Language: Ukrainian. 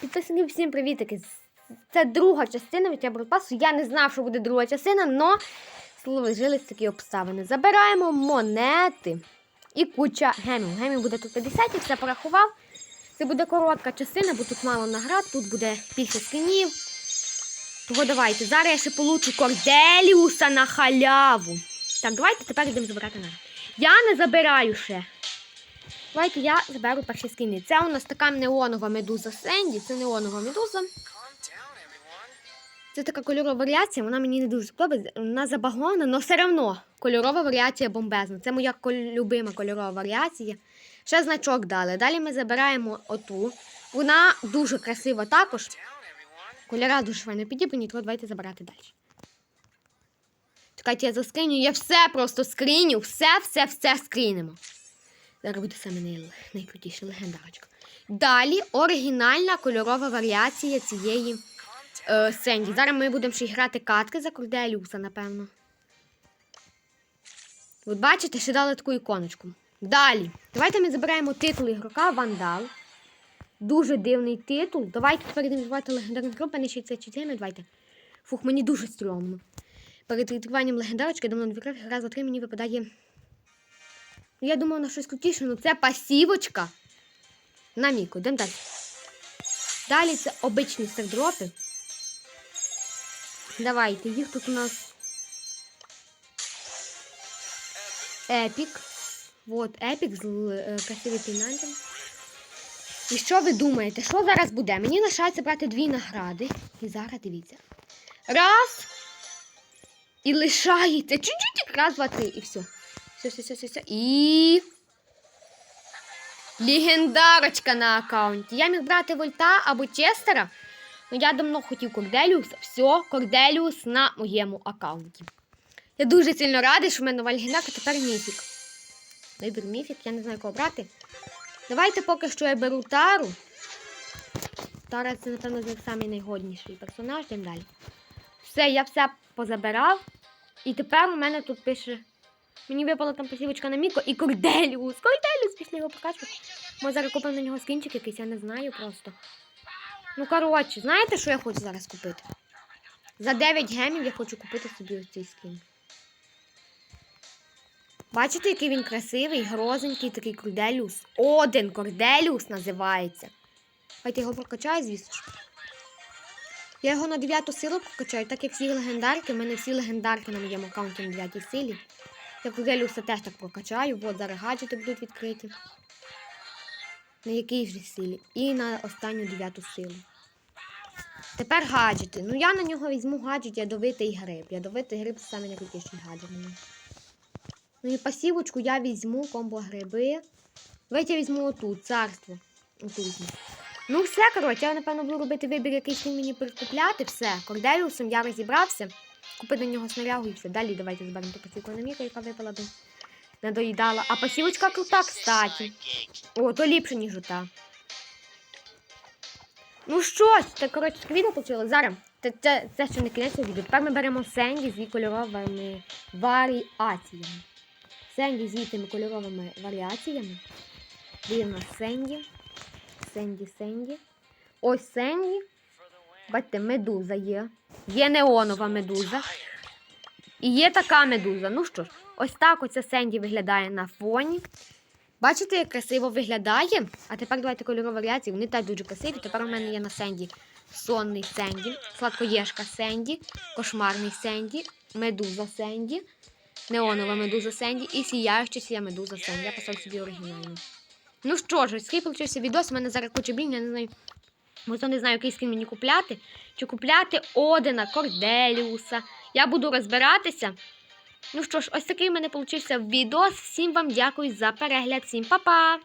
Підписники, всім привітики. Це друга частина від пасу. Я не знав, що буде друга частина, але сложились такі обставини. Забираємо монети і куча гемів. Гемів буде тут 50, я все порахував. Це буде коротка частина, бо тут мало наград, тут буде більше скинів. Того давайте. Зараз я ще получу Корделіуса на халяву. Так, давайте тепер йдемо забирати наград. Я не забираю ще. Давайте я заберу перші скини. Це у нас така неонова медуза Сенді. Це неонова медуза. Це така кольорова варіація, вона мені не дуже сподобається. Вона забагована, але все одно кольорова варіація бомбезна. Це моя любима кольорова варіація. Ще значок дали. Далі ми забираємо оту. Вона дуже красива також. Кольора дуже файно підібрані, то давайте забирати далі. Чекайте, я заскріню, я все просто скріню, все, все, все скрінемо. Зараз саме най- найкрутіша легендарочка. Далі оригінальна кольорова варіація цієї е, Сенді. Зараз ми будемо ще грати катки за Корделіуса, напевно. От бачите, ще дали таку іконочку. Далі. Давайте ми забираємо титул ігрока Вандал. Дуже дивний титул. Давайте відкривати легендарну групу, не ще це читаємо. Давайте. Фух, мені дуже стрьомно. Перед відкриванням легендарочки давно не відкрив, раз за три мені випадає. Я думаю, на щось крутіше, ну це пасівочка. На міку, йдемо далі. Далі це обичні сердропи. Давайте, їх тут у нас епік. Вот, епік з е, красивим пінантом. І що ви думаєте, що зараз буде? Мені лишається брати дві награди. І зараз дивіться. Раз. І лишається. Чуть-чуть. Раз, два, три. І все. Все, все, все, все, все. І. Легендарочка на аккаунті. Я міг брати Вольта або Честера. Ну я давно хотів Корделіуса. Все, Корделіус на моєму аккаунті. Я дуже сильно радий, що в мене нова легендарка, тепер міфік. Вибір міфік, я не знаю, кого брати. Давайте поки що я беру Тару. Тара це, напевно, найгодніший персонаж, йдемо далі. Все, я все позабирав. І тепер у мене тут пише. Мені випала там посівочка на Міко і Корделіус. Корделіус після його прокачувати. Ми зараз купимо на нього скінчик якийсь, я не знаю просто. Ну, коротше, знаєте, що я хочу зараз купити? За 9 гемів я хочу купити собі ось цей скін. Бачите, який він красивий, грозенький такий Корделіус. Один Корделіус називається. Давайте його прокачаю, звісно ж. Я його на 9 силу прокачаю, так як всі легендарки. У мене всі легендарки на моєму аккаунті на 9 силі. Я Корделіуса теж так прокачаю. От зараз гаджети будуть відкриті. На якій ж силі? І на останню 9 силу. Тепер гаджети. Ну я на нього візьму гаджет ядовитий гриб. Ядовитий гриб це найкрутіший гаджет. нього. Ну і пасівочку я візьму комбо гриби. Давайте я візьму оту, царство. Оту візьму. Ну, все, коротше, я напевно буду робити вибір, якийсь він мені прикупляти. Все. Корделіусом я розібрався. Купити на нього снарягу і все. Далі давайте зберемо ту пасівку на міка, яка випала би. Не доїдала. А пасівочка крута, кстати. О, то ліпше, ніж ота. Ну що ж, це коротше таке відео. Зараз. Це, це, це ще не кінець цього відео. Тепер ми беремо Сенді з її кольоровими варіаціями. Сенді з її тими кольоровими варіаціями. Де в Сенді. Сенді, Сенді. Ось Сенді. Бачите, медуза є. Є неонова медуза. І є така медуза. Ну що ж, ось так оця Сенді виглядає на фоні. Бачите, як красиво виглядає? А тепер давайте кольорові варіації. Вони теж дуже красиві. Тепер у мене є на Сенді сонний Сенді, сладкоєшка Сенді, кошмарний Сенді, медуза Сенді, неонова медуза Сенді і сіяюча сія медуза Сенді. Я поставлю собі оригінальну. Ну що ж, ось такий получився відос. У мене зараз куча блін, я не знаю. Можливо, не знаю, який скін мені купляти. Чи купляти Одена, Корделіуса. Я буду розбиратися. Ну що ж, ось такий в мене вийшов відос. Всім вам дякую за перегляд. Всім па-па!